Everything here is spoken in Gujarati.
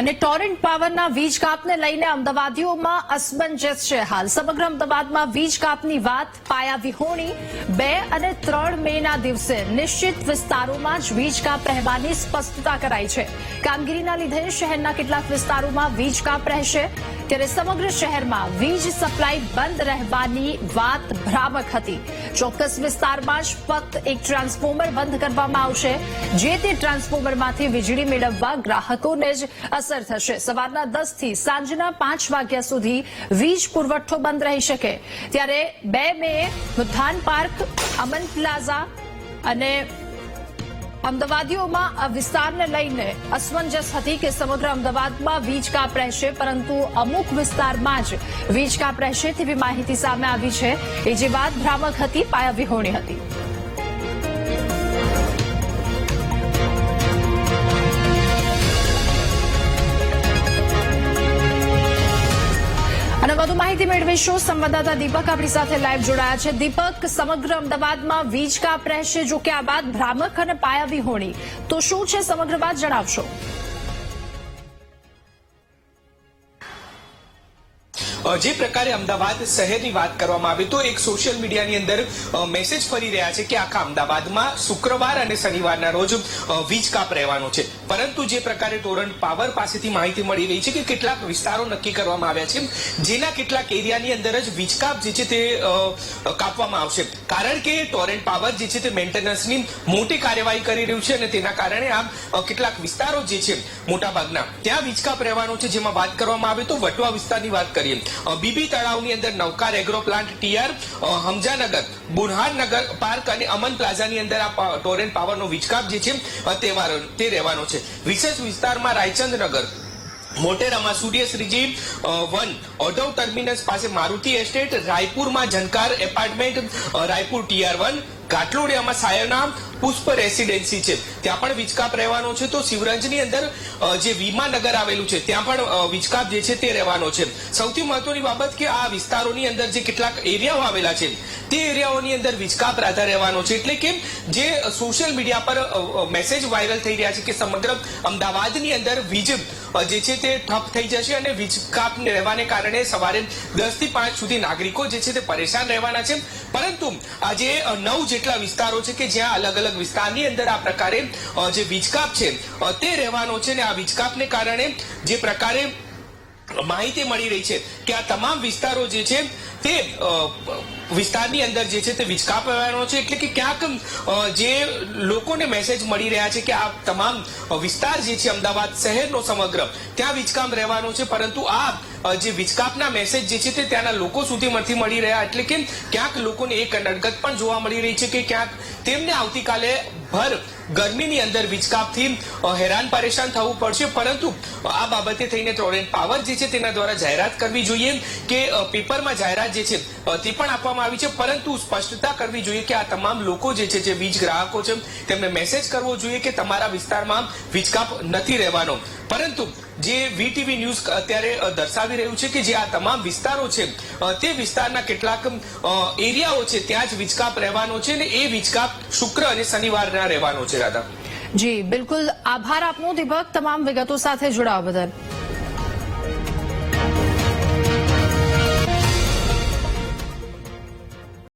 અને ટોરેન્ટ પાવરના વીજ કાપને લઈને અમદાવાદીઓમાં અસમંજસ છે હાલ. સમગ્ર અમદાવાદમાં વીજ કાપની વાત પાયા વિહોણી બે અને ત્રણ મે ના દિવસે. નિશ્ચિત વિસ્તારોમાં જ વીજ કાપ રહેવાની સ્પષ્ટતા કરાઈ છે. કામગીરીના લીધે શહેરના કેટલાક વિસ્તારોમાં વીજ કાપ રહેશે. ત્યારે સમગ્ર શહેરમાં વીજ સપ્લાય બંધ રહેવાની વાત ભ્રામક હતી. ચોક્કસ વિસ્તારમાં જ ફક્ત એક ટ્રાન્સફોર્મર બંધ કરવામાં આવશે, જે તે ટ્રાન્સફોર્મરમાંથી વીજળી મેળવવા ગ્રાહકોને જ અસર થશે. સવારના દસથી સાંજના પાંચ વાગ્યા સુધી વીજ પુરવઠો બંધ રહી શકે. ત્યારે બે મે મુથાન પાર્ક, અમન પ્લાઝા અને અમદાવાદીઓમાં આ વિસ્તારને લઈને અસમંજસ હતી કે સમગ્ર અમદાવાદમાં વીજ કાપ રહેશે પરંતુ અમુક વિસ્તારમાં જ વીજ કાપ રહેશે તેવી માહિતી સામે આવી છે. એ જે વાત ભ્રામક હતી પાયા વિહોણી હતી. મેળવીશું સંવાદદાતા દીપક આપણી સાથે લાઈવ જોડાયા છે. દીપક, સમગ્ર અમદાવાદમાં વીજ કાપ રહેશે જો કે આ બાદ ભ્રામક અને પાયાવી હોણી તો શું છે સમગ્ર વાત જણાવશો? જે પ્રકારે અમદાવાદ શહેરની વાત કરવામાં આવે તો એક સોશિયલ મીડિયાની અંદર મેસેજ ફરી રહ્યા છે કે આખા અમદાવાદમાં શુક્રવાર અને શનિવારના રોજ વીજ કાપ રહેવાનો છે. પરંતુ જે પ્રકારે ટોરન્ટ પાવર પાસેથી માહિતી મળી રહી છે કે કેટલાક વિસ્તારો નક્કી કરવામાં આવ્યા છે, જેના કેટલાક એરિયાની અંદર જ વીજ કાપ જે છે તે કાપવામાં આવશે. કારણ કે ટોરેન્ટ પાવર જે છે તે મેન્ટેનન્સની મોટી કાર્યવાહી કરી રહ્યું છે અને તેના કારણે આ કેટલાક વિસ્તારો જે છે, મોટાભાગના, ત્યાં વીજ કાપ રહેવાનો છે. જેમાં વાત કરવામાં આવે તો વટવા વિસ્તારની વાત કરીએ. બીબી તળાવની અંદર Navkar agro plant TR Hamjanagar Burhannagar park અને અમન પ્લાઝાની અંદર આ ટોરેન્ટ પાવરનો વિચકાપ જે છે તે રહેવાનો છે. વિશેષ વિસ્તારમાં રાયચંદનગર મોટેરામાં સૂર્યશ્રીજી વન, ઓઢવ ટર્મિનસ પાસે Maruti estate, રાયપુરમાં Jankar apartment Raipur T R ઘાટલોડિયામાં સાયરના પુષ્પ રેસિડેન્સી છે. ત્યાં પણ વિચકાપ રહેવાનો છે. તો શિવરંજની અંદર જે વીમાનગર આવેલું છે, ત્યાં પણ વિચકાપ જે છે તે રહેવાનો છે. સૌથી મહત્વની બાબત કે આ વિસ્તારોની અંદર જે કેટલાક એરિયાઓ આવેલા છે, તે એરિયાઓની અંદર વિચકાપ રાધા રહેવાનો છે. એટલે કે જે સોશિયલ મીડિયા પર મેસેજ વાયરલ થઈ રહ્યા છે કે સમગ્ર અમદાવાદની અંદર વીજ જે છે તે ઠપ થઈ જશે અને વીજકાપ રહેવાને કારણે સવારે દસથી પાંચ સુધી નાગરિકો જે છે તે પરેશાન રહેવાના છે. પરંતુ આજે નવ જેટલા વિસ્તારો છે કે જ્યાં અલગ અલગ વિસ્તારની અંદર આ પ્રકારે જે વીજકાપ છે તે રહેવાનો છે અને આ વીજકાપને કારણે જે પ્રકારે માહિતી મળી રહી છે કે આ તમામ વિસ્તારો જે છે તે વિસ્તારની અંદર જે છે તે વિચકા રહેવાનો છે એટલે કે ક્યાંક જે લોકોને મેસેજ મળી રહ્યા છે કે આ તમામ વિસ્તાર જે છે અમદાવાદ શહેરનો સમગ્ર, ત્યાં વિચકામ રહેવાનો છે. પરંતુ આ જે વિચકાપના મેસેજ જે છે તે ત્યાંના લોકો સુધી નથી મળી રહ્યા. એટલે કે ક્યાંક લોકોને એક અનડગત પણ જોવા મળી રહી છે કે ક્યાંક તેમને આવતીકાલે ભર ગરમીની અંદર વીજકાપથી હેરાન પરેશાન થવું પડશે. પરંતુ આ બાબતે થઈને ટોરેન્ટ પાવર જે છે તેના દ્વારા જાહેરાત કરવી જોઈએ કે પેપરમાં જાહેરાત જે છે તે પણ આપવામાં આવી છે. પરંતુ સ્પષ્ટતા કરવી જોઈએ કે આ તમામ લોકો જે છે, જે વીજ ગ્રાહકો છે, તેમને મેસેજ કરવો જોઈએ કે તમારા વિસ્તારમાં વીજકાપ નથી રહેવાનો. પરંતુ જે વીટીવી ન્યૂઝ અત્યારે દર્શાવી રહ્યું છે કે જે આ તમામ વિસ્તારો છે તે વિસ્તારના કેટલાક એરિયાઓ છે, ત્યાં જ વીજકાપ રહેવાનો છે અને એ વીજકાપ શુક્ર અને શનિવારના રહેવાનો છે, રાધા. જી, બિલકુલ. આભાર આપનો, દીપક. તમામ વિગતો સાથે જોડાવા બદલ.